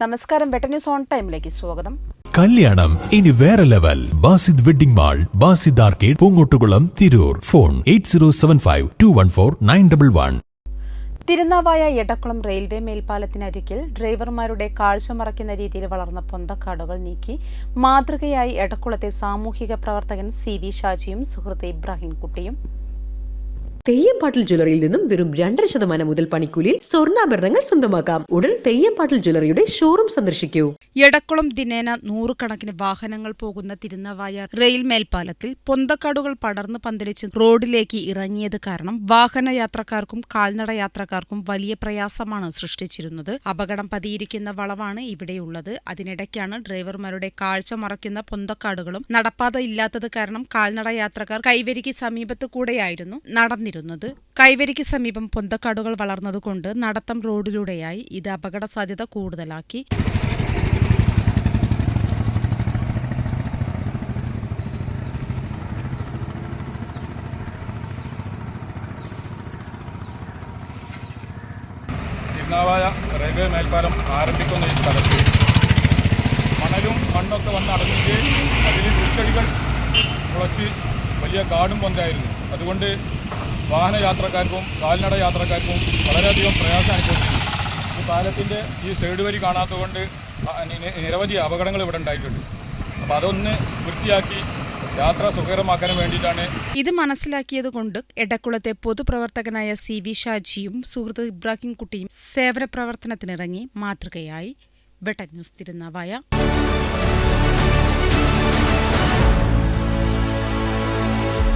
നമസ്കാരം വെട്ട news on ടൈമിലേക്ക് സ്വാഗതം. കല്യാണം ഇനി വേറെ level. Basid wedding mall Basid arcade Poonkottukulam Tirur. Phone eight zero seven five two one four nine double one. Thirunavaya Edakkulam railway മേൽപ്പാലത്തിനരികിൽ ഡ്രൈവർമാരുടെ കാഴ്ച മറയ്ക്കുന്ന രീതിയിൽ വളർന്ന പൊന്തക്കാടുകൾ നീക്കി മാതൃകയായി എടക്കുളത്തെ സാമൂഹിക പ്രവർത്തകൻ സി വി ഷാജിയും സുഹൃത്ത് ഇബ്രാഹിം കുട്ടിയും തെയ്യംപാട്ടിൽ ജ്വല്ലറിയിൽ നിന്നും വെറും രണ്ടര ശതമാനം മുതൽ പണിക്കൂലിയിൽ സ്വർണാഭരണങ്ങൾ സ്വന്തമാക്കാം. ഉടൻ തെയ്യംപാട്ടിൽ ജ്വല്ലറിയുടെ ഷോറൂം സന്ദർശിക്കൂ. എടക്കുളം ദിനേന നൂറുകണക്കിന് വാഹനങ്ങൾ പോകുന്ന തിരുനാവായ റെയിൽ മേൽപ്പാലത്തിൽ പൊന്തക്കാടുകൾ പടർന്നു പന്തലിച്ച് റോഡിലേക്ക് ഇറങ്ങിയത് കാരണം വാഹന യാത്രക്കാർക്കും കാൽനട യാത്രക്കാർക്കും വലിയ പ്രയാസമാണ് സൃഷ്ടിച്ചിരുന്നത്. അപകടം പതിയിരിക്കുന്ന വളവാണ് ഇവിടെയുള്ളത്. അതിനിടയ്ക്കാണ് ഡ്രൈവർമാരുടെ കാഴ്ച മറയ്ക്കുന്ന പൊന്തക്കാടുകളും നടപ്പാത ഇല്ലാത്തത് കാരണം കാൽനട യാത്രക്കാർ കൈവരിക്ക് സമീപത്ത് കൂടെയായിരുന്നു നടന്നിരുന്നത്. കൈവരിക്ക് സമീപം പൊന്തക്കാടുകൾ വളർന്നതുകൊണ്ട് നടത്തം റോഡിലൂടെയായി ഇത് അപകട സാധ്യത കൂടുതലാക്കി. തിരുനാവായ റെയിൽവേ മേൽപ്പാലം ആരംഭിക്കുന്ന ഈ സ്ഥലത്ത് മണലും മണ്ണൊക്കെ വന്ന് അടഞ്ഞിട്ട് അതിൽ പുൽച്ചെടികൾ മുളച്ച് വലിയ കാടും പൊന്തായിരുന്നു അതുകൊണ്ട് വാഹന യാത്രക്കാർക്കും കാൽനട യാത്രക്കാർക്കും വളരെയധികം പ്രയാസം അനുഭവിച്ചിട്ടുണ്ട് ഈ പാലത്തിന്റെ ഈ സൈഡ് വരി കാണാത്തതുകൊണ്ട് നിരവധി അപകടങ്ങൾ ഇവിടെ ഉണ്ടായിട്ടുണ്ട്. അപ്പോൾ അതൊന്ന് വൃത്തിയാക്കി യാത്ര സുഖകരമാക്കാൻ വേണ്ടിയിട്ടാണ് ഇത് മനസ്സിലാക്കിയതുകൊണ്ട് എടക്കുളത്തെ പൊതുപ്രവർത്തകനായ സി വി ഷാജിയും സുഹൃത്ത് ഇബ്രാഹിം കുട്ടിയും സേവന പ്രവർത്തനത്തിനിറങ്ങി മാതൃകയായി. വെട്ട ന്യൂസ് തിരുനാവായ.